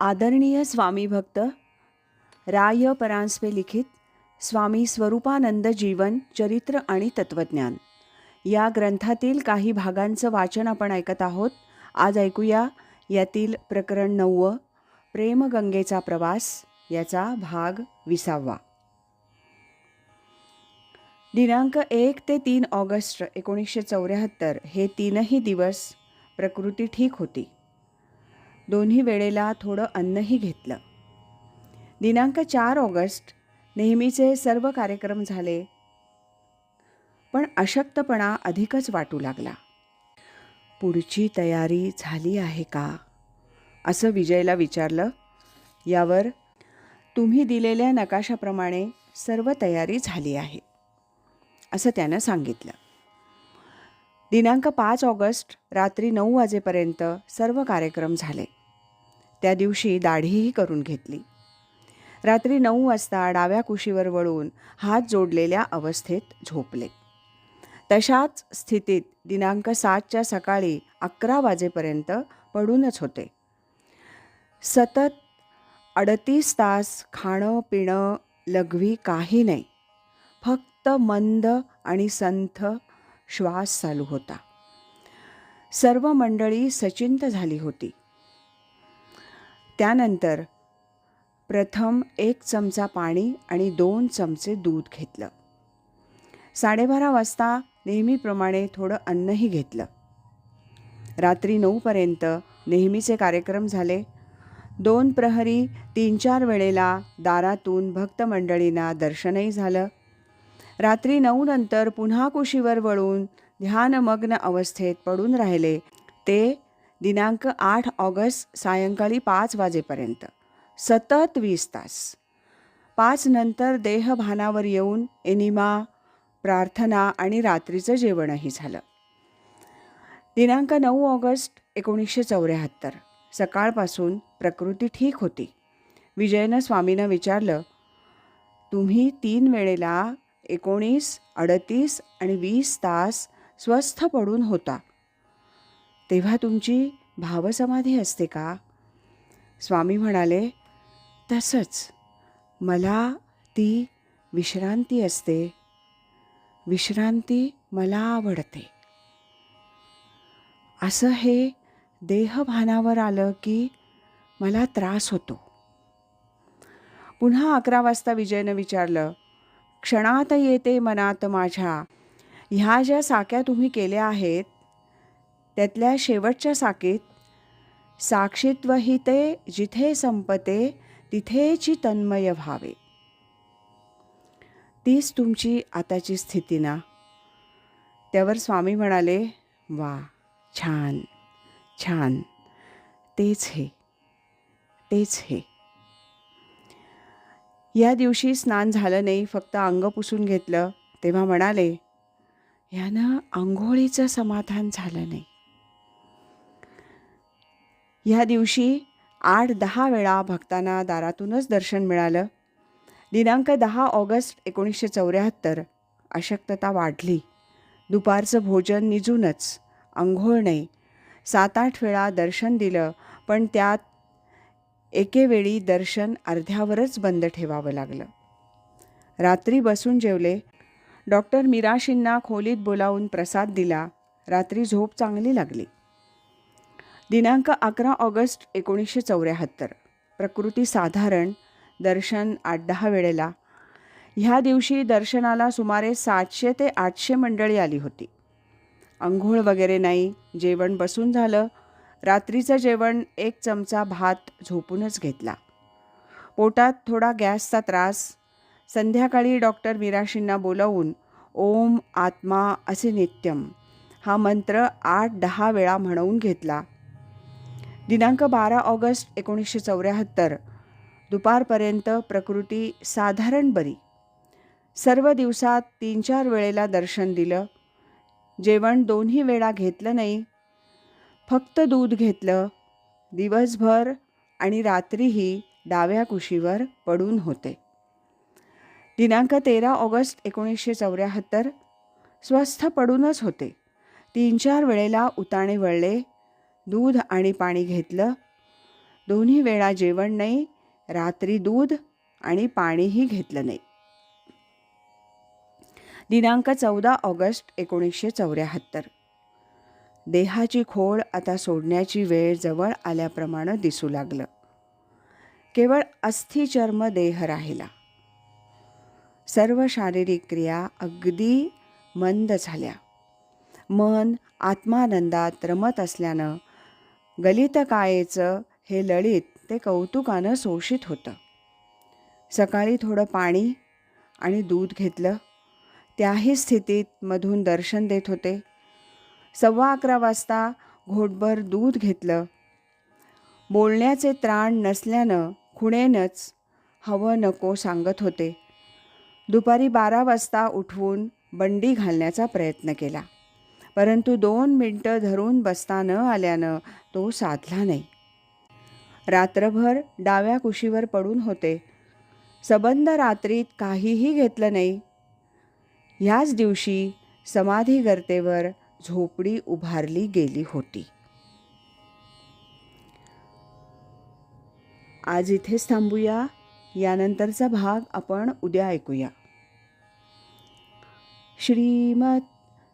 आदरणीय स्वामी भक्त राय परांजपे लिखित स्वामी स्वरूपानंद जीवन चरित्र आणि तत्वज्ञान. या ग्रंथातील काही भागांचं वाचन आपण ऐकत आहोत. आज ऐकूया यातील प्रकरण नववं प्रेमगंगेचा प्रवास याचा भाग विसावा. दिनांक एक ते तीन ऑगस्ट एकोणीसशे चौऱ्याहत्तर हे तीनही दिवस प्रकृती ठीक होती. दोन्ही वेळेला थोडं अन्नही घेतलं. दिनांक चार ऑगस्ट नेहमीचे सर्व कार्यक्रम झाले. पण अशक्तपणा अधिकच वाटू लागला. पुढची तयारी झाली आहे का? असं विजयला विचारलं. यावर तुम्ही दिलेल्या नकाशाप्रमाणे सर्व तयारी झाली आहे असं त्यानं सांगितलं. दिनांक पाच ऑगस्ट रात्री नऊ वाजेपर्यंत सर्व कार्यक्रम झाले. त्या दिवशी दाढीही करून घेतली. रात्री नऊ वाजता डाव्या कुशीवर वळून हात जोडलेल्या अवस्थेत झोपले. तशाच स्थितीत दिनांक सातच्या सकाळी अकरा वाजेपर्यंत पडूनच होते. सतत अडतीस तास खाणं पिणं लघवी काही नाही. फक्त मंद आणि संथ श्वास चालू होता. सर्व मंडळी सचिंत झाली होती. त्यानंतर प्रथम एक चमचा पाणी आणि दोन चमचे दूध घेतलं. साडेबारा वाजता नेहमीप्रमाणे थोडं अन्नही घेतलं. रात्री नऊपर्यंत नेहमीचे कार्यक्रम झाले. दोन प्रहरी तीन चार वेळेला दारातून भक्तमंडळींना दर्शनही झालं. रात्री नऊ नंतर पुन्हा कुशीवर वळून ध्यानमग्न अवस्थेत पडून राहिले. ते दिनांक आठ ऑगस्ट सायंकाळी पाच वाजेपर्यंत. सतत वीस तास. पाच नंतर देहभानावर येऊन एनिमा प्रार्थना आणि रात्रीचं जेवणही झालं. दिनांक नऊ ऑगस्ट एकोणीसशे चौऱ्याहत्तर. सकाळपासून प्रकृती ठीक होती. विजयनं स्वामीनं विचारलं तुम्ही तीन वेळेला एकोणीस अडतीस आणि वीस तास स्वस्थ पडून होता. तेव्हा तुमची भावसमाधी असते का? स्वामी म्हणाले तसंच. मला ती विश्रांती असते. विश्रांती मला आवडते. असं हे देहभानावर आलं की मला त्रास होतो. पुन्हा अकरा वाजता विजयनं विचारलं क्षणात येते मनात माझ्या. ह्या ज्या साक्या तुम्ही केल्या आहेत त्यातल्या शेवटच्या साकीत साक्षीत्व ते जिथे संपते तिथेची तन्मय व्हावे. तीच तुमची आताची स्थिती ना? त्यावर स्वामी म्हणाले वा छान छान. तेच हे तेच हे. या दिवशी स्नान झालं नाही फक्त अंग पुसून घेतलं तेव्हा म्हणाले ह्यानं आंघोळीचं समाधान झालं नाही. ह्या दिवशी आठ दहा वेळा भक्तांना दारातूनच दर्शन मिळालं. दिनांक दहा ऑगस्ट एकोणीसशे चौऱ्याहत्तर. अशक्तता वाढली. दुपारचं भोजन निजूनच. आंघोळ नाही. सात आठ वेळा दर्शन दिलं पण त्यात एकेवेळी दर्शन अर्ध्यावरच बंद ठेवावं लागलं. रात्री बसून जेवले. डॉक्टर मिराशींना खोलीत बोलावून प्रसाद दिला. रात्री झोप चांगली लागली. दिनांक अकरा ऑगस्ट एकोणीसशे चौऱ्याहत्तर. प्रकृती साधारण दर्शन आठ दहा वेळेला. ह्या दिवशी दर्शनाला सुमारे सातशे ते आठशे मंडळी आली होती. अंघोळ वगैरे नाही जेवण बसून झालं. रात्रीचं जेवण एक चमचा भात झोपूनच घेतला. पोटात थोडा गॅसचा त्रास. संध्याकाळी डॉक्टर मिराशींना बोलावून ओम आत्मा असे नित्यम. हा मंत्र आठ दहा वेळा म्हणवून घेतला. दिनांक बारा ऑगस्ट एकोणीसशे चौऱ्याहत्तर. दुपारपर्यंत प्रकृती साधारण बरी. सर्व दिवसात तीन चार वेळेला दर्शन दिलं. जेवण दोन्ही वेळा घेतलं नाही. फक्त दूध घेतलं. दिवसभर आणि रात्रीही डाव्या कुशीवर पडून होते. दिनांक तेरा ऑगस्ट एकोणीसशे चौऱ्याहत्तर. स्वस्थ पडूनच होते. तीन चार वेळेला उताणे वळले. दूध आणि पाणी घेतलं. दोन्ही वेळा जेवण नाही रात्री दूध आणि पाणीही घेतलं नाही. दिनांक चौदा ऑगस्ट एकोणीसशे चौऱ्याहत्तर. देहाची खोड आता सोडण्याची वेळ जवळ आल्याप्रमाणे दिसू लागलं. केवळ अस्थिचर्म देह राहिला. सर्व शारीरिक क्रिया अगदी मंद झाल्या. मन आत्मानंदात रमत असल्यानं गलितकायेचं हे ललित ते कौतुकानं शोषित होतं. सकाळी थोडं पाणी आणि दूध घेतलं. त्याही स्थितीत मधून दर्शन देत होते. सव्वा अकरा वाजता घोटभर दूध घेतलं. बोलण्याचे त्राण नसल्यानं खुणेनंच हवं नको सांगत होते. दुपारी बारा वाजता उठवून बंडी घालण्याचा प्रयत्न केला. परंतु दोन मिनटं धरून बसता न आल्यानं तो साधला नाही. रात्रभर डाव्या कुशीवर पडून होते. सबंध रात्रीत काहीही घेतलं नाही. ह्याच दिवशी समाधी गर्तेवर झोपडी उभारली गेली होती. आज इथेच थांबूया. यानंतरचा भाग आपण उद्या ऐकूया. श्रीमत